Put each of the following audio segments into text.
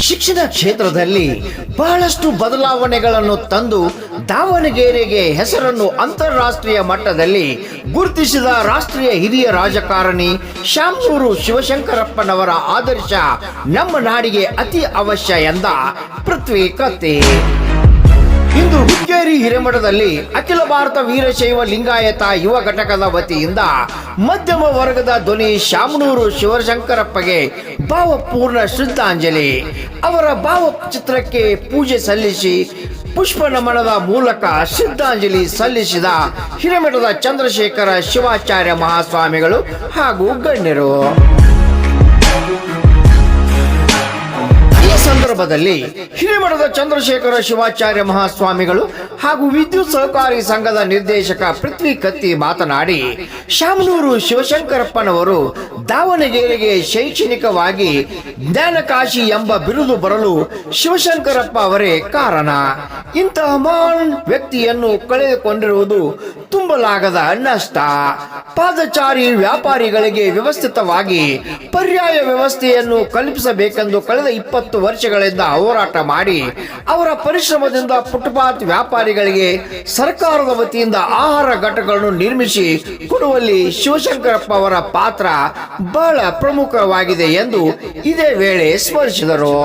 ಶಿಕ್ಷಣ ಕ್ಷೇತ್ರದಲ್ಲಿ ಬಹಳಷ್ಟು ಬದಲಾವಣೆಗಳನ್ನು ತಂದು ದಾವಣಗೆರೆಗೆ ಹೆಸರನ್ನು ಅಂತಾರಾಷ್ಟ್ರೀಯ ಮಟ್ಟದಲ್ಲಿ ಗುರುತಿಸಿದ ರಾಷ್ಟ್ರೀಯ ಹಿರಿಯ ರಾಜಕಾರಣಿ ಶಾಮೂರು ಶಿವಶಂಕರಪ್ಪನವರ ಆದರ್ಶ ನಮ್ಮ ನಾಡಿಗೆ ಅತಿ ಅವಶ್ಯ ಎಂದ ಪೃಥ್ವಿ ಕತ್ತೆ. ಹಿರೇಮಠದಲ್ಲಿ ಅಖಿಲ ಭಾರತ ವೀರಶೈವ ಲಿಂಗಾಯತ ಯುವ ಘಟಕದ ವತಿಯಿಂದ ಮಧ್ಯಮ ವರ್ಗದ ಧ್ವನಿ ಶಾಮನೂರು ಶಿವಶಂಕರಪ್ಪಗೆ ಭಾವಪೂರ್ಣ ಶ್ರದ್ಧಾಂಜಲಿ. ಅವರ ಭಾವಚಿತ್ರಕ್ಕೆ ಪೂಜೆ ಸಲ್ಲಿಸಿ ಪುಷ್ಪ ನಮನದ ಮೂಲಕ ಶ್ರದ್ಧಾಂಜಲಿ ಸಲ್ಲಿಸಿದ ಹಿರೇಮಠದ ಚಂದ್ರಶೇಖರ ಶಿವಾಚಾರ್ಯ ಮಹಾಸ್ವಾಮಿಗಳು ಹಾಗೂ ಗಣ್ಯರು. ಸಂದರ್ಭದಲ್ಲಿ ಹಿರೇಮಠದ ಚಂದ್ರಶೇಖರ ಶಿವಾಚಾರ್ಯ ಮಹಾಸ್ವಾಮಿಗಳು ಹಾಗೂ ವಿದ್ಯುತ್ ಸಹಕಾರಿ ಸಂಘದ ನಿರ್ದೇಶಕ ಪೃಥ್ವಿ ಕತ್ತಿ ಮಾತನಾಡಿ, ಶಾಮನೂರು ಶಿವಶಂಕರಪ್ಪನವರು ದಾವಣಗೆರೆಗೆ ಶೈಕ್ಷಣಿಕವಾಗಿ ಜ್ಞಾನಕಾಶಿ ಎಂಬ ಬಿರುದು ಬರಲು ಶಿವಶಂಕರಪ್ಪ ಅವರೇ ಕಾರಣ. ಇಂತಹ ಮಹಾನ್ ವ್ಯಕ್ತಿಯನ್ನು ಕಳೆದುಕೊಂಡಿರುವುದು ತುಂಬಲಾಗದ ನಷ್ಟ. ಪಾದಚಾರಿ ವ್ಯಾಪಾರಿಗಳಿಗೆ ವ್ಯವಸ್ಥಿತವಾಗಿ ಪರ್ಯಾಯ ವ್ಯವಸ್ಥೆಯನ್ನು ಕಲ್ಪಿಸಬೇಕೆಂದು ಕಳೆದ ಇಪ್ಪತ್ತು ವರ್ಷಗಳಿಂದ ಹೋರಾಟ ಮಾಡಿ, ಅವರ ಪರಿಶ್ರಮದಿಂದ ಫುಟ್ಪಾತ್ ವ್ಯಾಪಾರಿಗಳಿಗೆ ಸರ್ಕಾರದ ವತಿಯಿಂದ ಆಹಾರ ಘಟಕಗಳನ್ನು ನಿರ್ಮಿಸಿ ಕೊಡುವಲ್ಲಿ ಶಿವಶಂಕರಪ್ಪ ಅವರ ಪಾತ್ರ ಬಹಳ ಪ್ರಮುಖವಾಗಿದೆ ಎಂದು ಇದೇ ವೇಳೆ ಸ್ಮರಿಸಿದರು.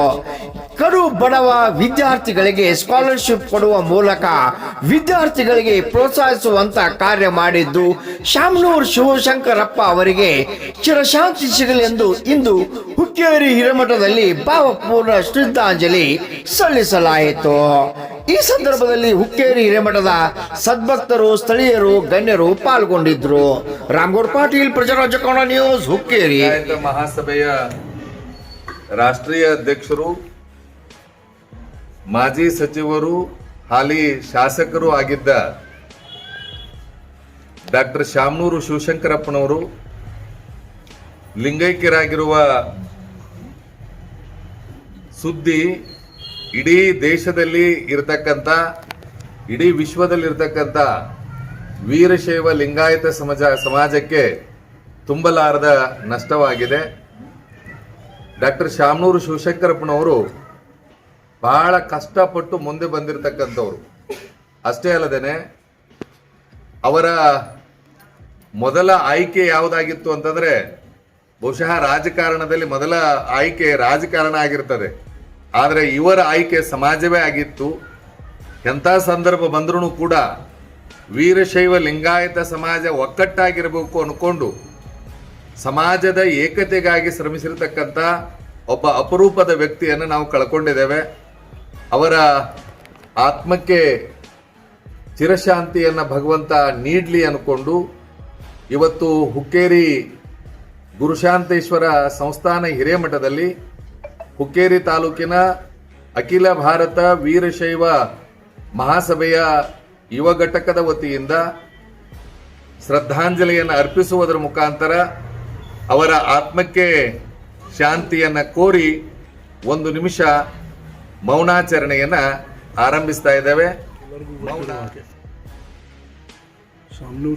ಕಡು ಬಡವ ವಿದ್ಯಾರ್ಥಿಗಳಿಗೆ ಸ್ಕಾಲರ್ಶಿಪ್ ಕೊಡುವ ಮೂಲಕ ವಿದ್ಯಾರ್ಥಿಗಳಿಗೆ ಪ್ರೋತ್ಸಾಹಿಸುವಂತ ಕಾರ್ಯ ಮಾಡಿದ್ದು ಶಾಮನೂರ್ ಶಿವಶಂಕರಪ್ಪ ಅವರಿಗೆ ಚಿರಶಾಂತಿ ಸಿಗಲೆಂದು ಇಂದು ಹುಕ್ಕೇರಿ ಹಿರೇಮಠದಲ್ಲಿ ಭಾವಪೂರ್ಣ ಶ್ರದ್ಧಾಂಜಲಿ ಸಲ್ಲಿಸಲಾಯಿತು. ಈ ಸಂದರ್ಭದಲ್ಲಿ ಹುಕ್ಕೇರಿ ಹಿರೇಮಠದ ಸದ್ಭಕ್ತರು, ಸ್ಥಳೀಯರು, ಗಣ್ಯರು ಪಾಲ್ಗೊಂಡಿದ್ರು. ರಾಮಗೌಡ್ ಪಾಟೀಲ್, ಪ್ರಜಾರಾಜ್ಯ ಕನ್ನಡ ನ್ಯೂಸ್, ಹುಕ್ಕೇರಿ. ಮಹಾಸಭೆಯ ರಾಷ್ಟ್ರೀಯ ಅಧ್ಯಕ್ಷರು, ಮಾಜಿ ಸಚಿವರು, ಹಾಲಿ ಶಾಸಕರು ಆಗಿದ್ದ ಡಾಕ್ಟರ್ ಶಾಮನೂರು ಶಿವಶಂಕರಪ್ಪನವರು ಲಿಂಗೈಕ್ಯರಾಗಿರುವ ಸುದ್ದಿ ಇಡೀ ದೇಶದಲ್ಲಿ ಇರತಕ್ಕಂಥ, ಇಡೀ ವಿಶ್ವದಲ್ಲಿರ್ತಕ್ಕಂಥ ವೀರಶೈವ ಲಿಂಗಾಯತ ಸಮಾಜ, ಸಮಾಜಕ್ಕೆ ತುಂಬಲಾರದ ನಷ್ಟವಾಗಿದೆ. ಡಾಕ್ಟರ್ ಶಾಮನೂರು ಶಿವಶಂಕರಪ್ಪನವರು ಬಹಳ ಕಷ್ಟಪಟ್ಟು ಮುಂದೆ ಬಂದಿರತಕ್ಕಂಥವ್ರು. ಅಷ್ಟೇ ಅಲ್ಲದೇ ಅವರ ಮೊದಲ ಆಯ್ಕೆ ಯಾವುದಾಗಿತ್ತು ಅಂತಂದ್ರೆ ಬಹುಶಃ ರಾಜಕಾರಣದಲ್ಲಿ ಮೊದಲ ಆಯ್ಕೆ ರಾಜಕಾರಣ ಆಗಿರ್ತದೆ. ಆದರೆ ಇವರ ಆಯ್ಕೆ ಸಮಾಜವೇ ಆಗಿತ್ತು. ಎಂಥ ಸಂದರ್ಭ ಬಂದ್ರೂ ಕೂಡ ವೀರಶೈವ ಲಿಂಗಾಯತ ಸಮಾಜ ಒಕ್ಕಟ್ಟಾಗಿರಬೇಕು ಅನ್ಕೊಂಡು ಸಮಾಜದ ಏಕತೆಗಾಗಿ ಶ್ರಮಿಸಿರ್ತಕ್ಕಂಥ ಒಬ್ಬ ಅಪರೂಪದ ವ್ಯಕ್ತಿಯನ್ನು ನಾವು ಕಳ್ಕೊಂಡಿದ್ದೇವೆ. ಅವರ ಆತ್ಮಕ್ಕೆ ಚಿರಶಾಂತಿಯನ್ನು ಭಗವಂತ ನೀಡಲಿ ಅನ್ಕೊಂಡು ಇವತ್ತು ಹುಕ್ಕೇರಿ ಗುರುಶಾಂತೇಶ್ವರ ಸಂಸ್ಥಾನ ಹಿರೇಮಠದಲ್ಲಿ ಹುಕ್ಕೇರಿ ತಾಲೂಕಿನ ಅಖಿಲ ಭಾರತ ವೀರಶೈವ ಮಹಾಸಭೆಯ ಯುವ ಘಟಕದ ವತಿಯಿಂದ ಶ್ರದ್ಧಾಂಜಲಿಯನ್ನು ಅರ್ಪಿಸುವುದರ ಮುಖಾಂತರ ಅವರ ಆತ್ಮಕ್ಕೆ ಶಾಂತಿಯನ್ನು ಕೋರಿ ಒಂದು ನಿಮಿಷ ಮೌನಾಚರಣೆಯನ್ನು ಆರಂಭಿಸ್ತಾ ಇದ್ದೇವೆ. ಮೌನ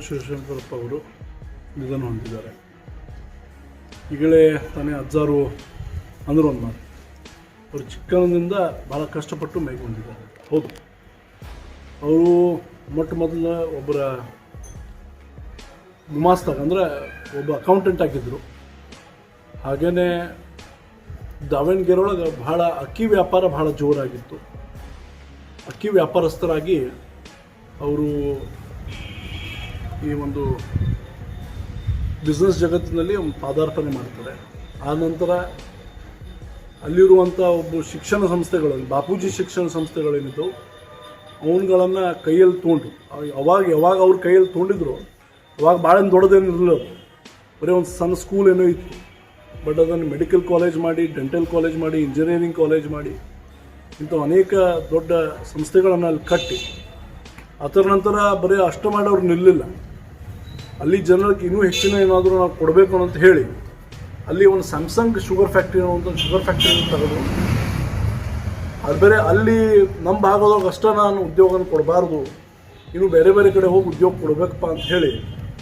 ಶಿವಶಂಕರಪ್ಪ ಅವರು ನಿಧನ ಹೊಂದಿದ್ದಾರೆ. ಈಗಲೇ ತಾನೇ ಅಜ್ಜಾರು ಅಂದರು ಒಂದು ಮಾತು. ಅವರು ಚಿಕ್ಕನಿಂದ ಭಾಳ ಕಷ್ಟಪಟ್ಟು ಮೈಗೊಂಡಿದ್ದಾರೆ. ಹೌದು. ಅವರು ಮೊಟ್ಟ ಮೊದಲ ಒಬ್ಬರ ಗುಮಾಸ್ತಾಗ ಅಂದರೆ ಒಬ್ಬ ಅಕೌಂಟೆಂಟ್ ಆಗಿದ್ದರು. ಹಾಗೆಯೇ ದಾವಣಗೆರೆ ಒಳಗೆ ಭಾಳ ಅಕ್ಕಿ ವ್ಯಾಪಾರ ಭಾಳ ಜೋರಾಗಿತ್ತು. ಅಕ್ಕಿ ವ್ಯಾಪಾರಸ್ಥರಾಗಿ ಅವರು ಈ ಒಂದು ಬಿಸ್ನೆಸ್ ಜಗತ್ತಿನಲ್ಲಿ ಒಂದು ಪಾದಾರ್ಪಣೆ ಮಾಡ್ತಾರೆ ಆ ನಂತರ ಅಲ್ಲಿರುವಂಥ ಒಬ್ಬ ಶಿಕ್ಷಣ ಸಂಸ್ಥೆಗಳು ಬಾಪೂಜಿ ಶಿಕ್ಷಣ ಸಂಸ್ಥೆಗಳೇನಿದ್ದವು ಅವನ್ಗಳನ್ನು ಕೈಯಲ್ಲಿ ತೊಗೊಂಡು ಅವಾಗ ಯಾವಾಗ ಅವ್ರ ಕೈಯಲ್ಲಿ ತೊಗೊಂಡಿದ್ರು, ಅವಾಗ ಭಾಳ ದೊಡ್ಡದೇನು ಇರಲಿಲ್ಲ ಬರೀ ಒಂದು ಸಣ್ಣ ಸ್ಕೂಲ್ ಏನೋ ಇತ್ತು. ಬಟ್ ಅದನ್ನು ಮೆಡಿಕಲ್ ಕಾಲೇಜ್ ಮಾಡಿ ಡೆಂಟಲ್ ಕಾಲೇಜ್ ಮಾಡಿ ಇಂಜಿನಿಯರಿಂಗ್ ಕಾಲೇಜ್ ಮಾಡಿ, ಇಂಥ ಅನೇಕ ದೊಡ್ಡ ಸಂಸ್ಥೆಗಳನ್ನು ಅಲ್ಲಿ ಕಟ್ಟಿ. ಅದರ ನಂತರ ಬರೀ ಅಷ್ಟು ಮಾಡೋರು ನಿಲ್ಲಿಲ್ಲ. ಅಲ್ಲಿ ಜನರಿಗೆ ಇನ್ನೂ ಹೆಚ್ಚಿನ ಏನಾದರೂ ನಾವು ಕೊಡಬೇಕು ಅಂತ ಹೇಳಿ, ಅಲ್ಲಿ ಒಂದು ಸ್ಯಾಮ್ಸಂಗ್ ಶುಗರ್ ಫ್ಯಾಕ್ಟ್ರಿ ಅನ್ನೋ ಒಂದು ಶುಗರ್ ಫ್ಯಾಕ್ಟ್ರಿ ತೆಗೆದು, ಅದು ಬೇರೆ ಅಲ್ಲಿ ನಮ್ಮ ಭಾಗದೊಳಗೆ ಅಷ್ಟೇ ನಾನು ಉದ್ಯೋಗನ ಕೊಡಬಾರ್ದು, ಇನ್ನು ಬೇರೆ ಬೇರೆ ಕಡೆ ಹೋಗಿ ಉದ್ಯೋಗ ಕೊಡಬೇಕಪ್ಪ ಅಂತ ಹೇಳಿ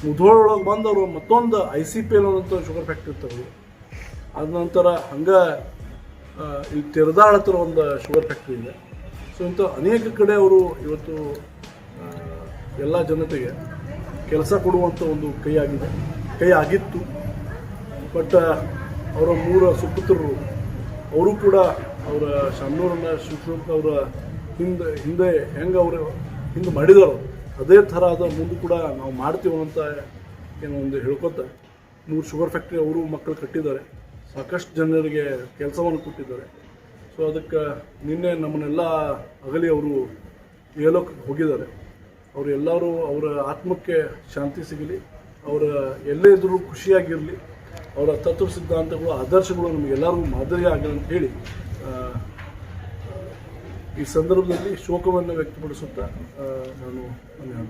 ಮುಧೋಳೊಳಗೆ ಬಂದು ಅವರು ಮತ್ತೊಂದು ಐ ಸಿ ಪಿ ಎಲ್ ಅನ್ನೋಂಥ ಶುಗರ್ ಫ್ಯಾಕ್ಟ್ರಿ ತೆಗೆದು, ಅದ ನಂತರ ಹಂಗೆ ಈ ತೆರೆದಾಳ ಹತ್ರ ಒಂದು ಶುಗರ್ ಫ್ಯಾಕ್ಟ್ರಿ ಇದೆ. ಸೊ ಇಂಥ ಅನೇಕ ಕಡೆ ಅವರು ಇವತ್ತು ಎಲ್ಲ ಜನತೆಗೆ ಕೆಲಸ ಕೊಡುವಂಥ ಒಂದು ಕೈ ಆಗಿದೆ ಕೈ ಆಗಿತ್ತು ಬಟ್ ಅವರ ಮೂರ ಸುಪುತ್ರರು, ಅವರು ಕೂಡ ಅವರ ಶಾಮನೂರನ್ನ ಶಿವಶಂಕ ಅವರ ಹಿಂದೆ ಹಿಂದೆ ಹೆಂಗೆ ಅವರು ಹಿಂದೆ ಮಾಡಿದಾರೋ, ಅದೇ ಥರ ಅದ ಮುಂದೆ ಕೂಡ ನಾವು ಮಾಡ್ತೀವಿ ಅಂತ ಏನೋ ಒಂದು ಹೇಳ್ಕೊತ ಮೂರು ಶುಗರ್ ಫ್ಯಾಕ್ಟ್ರಿ ಅವರು ಮಕ್ಕಳು ಕಟ್ಟಿದ್ದಾರೆ. ಸಾಕಷ್ಟು ಜನರಿಗೆ ಕೆಲಸವನ್ನು ಕೊಟ್ಟಿದ್ದಾರೆ. ಸೊ, ಅದಕ್ಕೆ ನಿನ್ನೆ ನಮ್ಮನ್ನೆಲ್ಲ ಅಗಲಿ ಅವರು ಏಲೋಕ್ ಹೋಗಿದ್ದಾರೆ. ಅವರು ಎಲ್ಲರೂ ಅವರ ಆತ್ಮಕ್ಕೆ ಶಾಂತಿ ಸಿಗಲಿ, ಅವರ ಎಲ್ಲೇ ಇದ್ದರೂ ಖುಷಿಯಾಗಿರಲಿ, ಅವರ ತತ್ವ ಸಿದ್ಧಾಂತಗಳು, ಆದರ್ಶಗಳು ನಮಗೆಲ್ಲರಿಗೂ ಮಾದರಿ ಆಗಲಿ ಅಂತ ಹೇಳಿ ಈ ಸಂದರ್ಭದಲ್ಲಿ ಶೋಕವನ್ನು ವ್ಯಕ್ತಪಡಿಸುತ್ತಾ ನಾನು ನನ್ನ